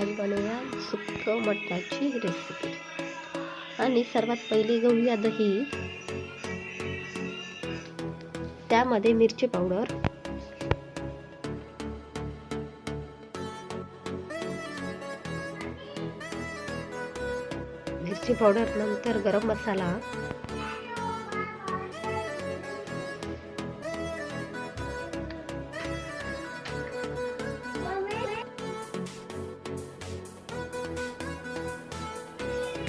आज बनवूया सुक्क मटणाची रेसिपी आणि सर्वात पहिली घेऊया दही. त्यामध्ये मिरची पावडर. मिरची पावडर नंतर गरम मसाला.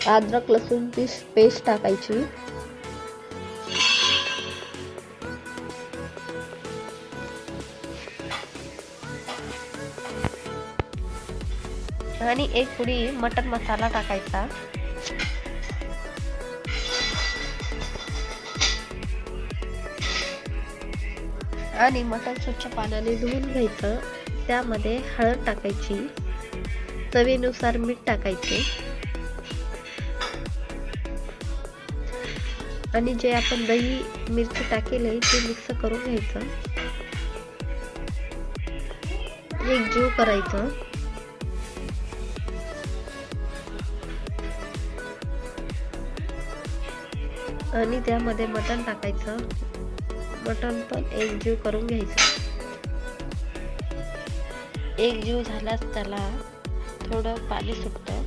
अद्रक लसूणची पेस्ट टाकायची. आणि एक पुडी मटन मसाला टाकायचा. आणि मटण स्वच्छ पाण्याने धुवून घ्यायचं. त्यामध्ये हळद टाकायची. चवीनुसार मीठ टाकायचे. आणि जे आपण दही मिरची टाकेल आहे ते मिक्स करून घ्यायचं. एक जीव करायचं. आणि त्यामध्ये मटण टाकायचं. मटण पण एक जीव करून घ्यायचं. एक जीव झाल्यास त्याला थोडं पाणी सुटतं.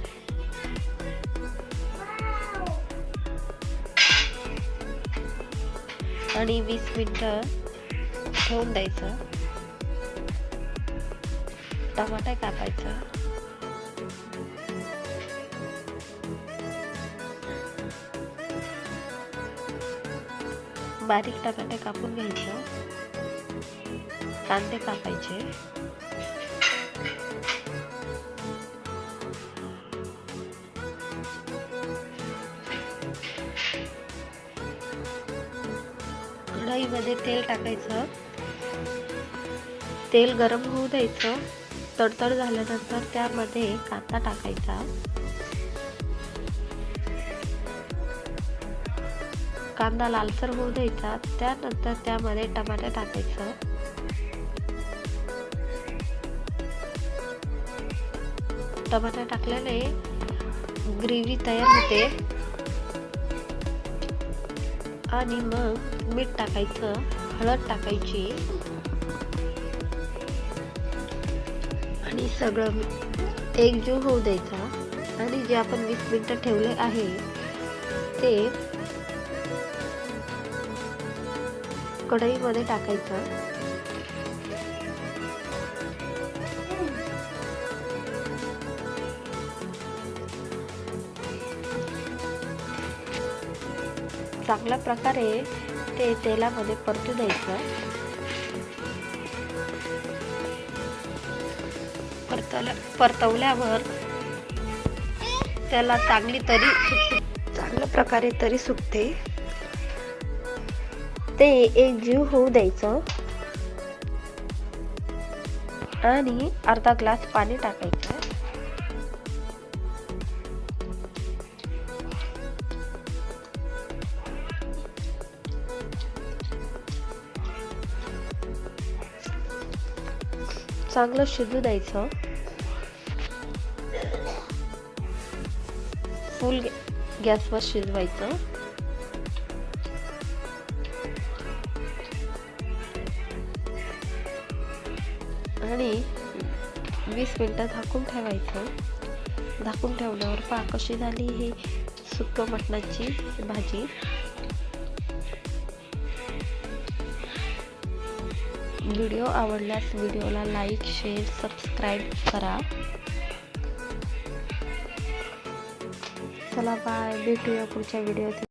आणि वीस मिनटं ठेवून द्यायचं. टमाटा कापायचा. बारीक टमाटे कापून घ्यायचं. कांदे कापायचे. कढईमध्ये तेल टाकायचं. तेल गरम होऊ द्यायचं. तडतड झाल्यानंतर त्यामध्ये कांदा टाकायचा. कांदा लालसर होऊ द्यायचा. त्यानंतर त्यामध्ये टमाटे टाकायचं. टमाटे टाकल्याने ग्रेव्ही तयार होते. आणि मग मीठ टाकायचं हळद टाकायची. आणि सगळं एकजीव होऊ द्यायचा. आणि जे आपण वीस मिनटं ठेवले आहे ते कढईमध्ये टाकायचं. चांगल्या प्रकारे ते तेलामध्ये परतू द्यायचं. परतवल्या परतवल्यावर त्याला चांगली तरी चांगल्या प्रकारे तरी सुकते. ते एक जीव होऊ द्यायचं. आणि अर्धा ग्लास पाणी टाकायचं. चांगलं शिजू द्यायचं. फुल गॅसवर शिजवायचं. आणि वीस मिनटं झाकून ठेवायचं. झाकून ठेवल्यावर पहा कशी झाली ही सुक्क मटणाची भाजी. व्हिडिओ आवडल्यास व्हिडिओला लाईक शेअर सबस्क्राईब करा. चला बाय. भेटूया पुढच्या व्हिडिओत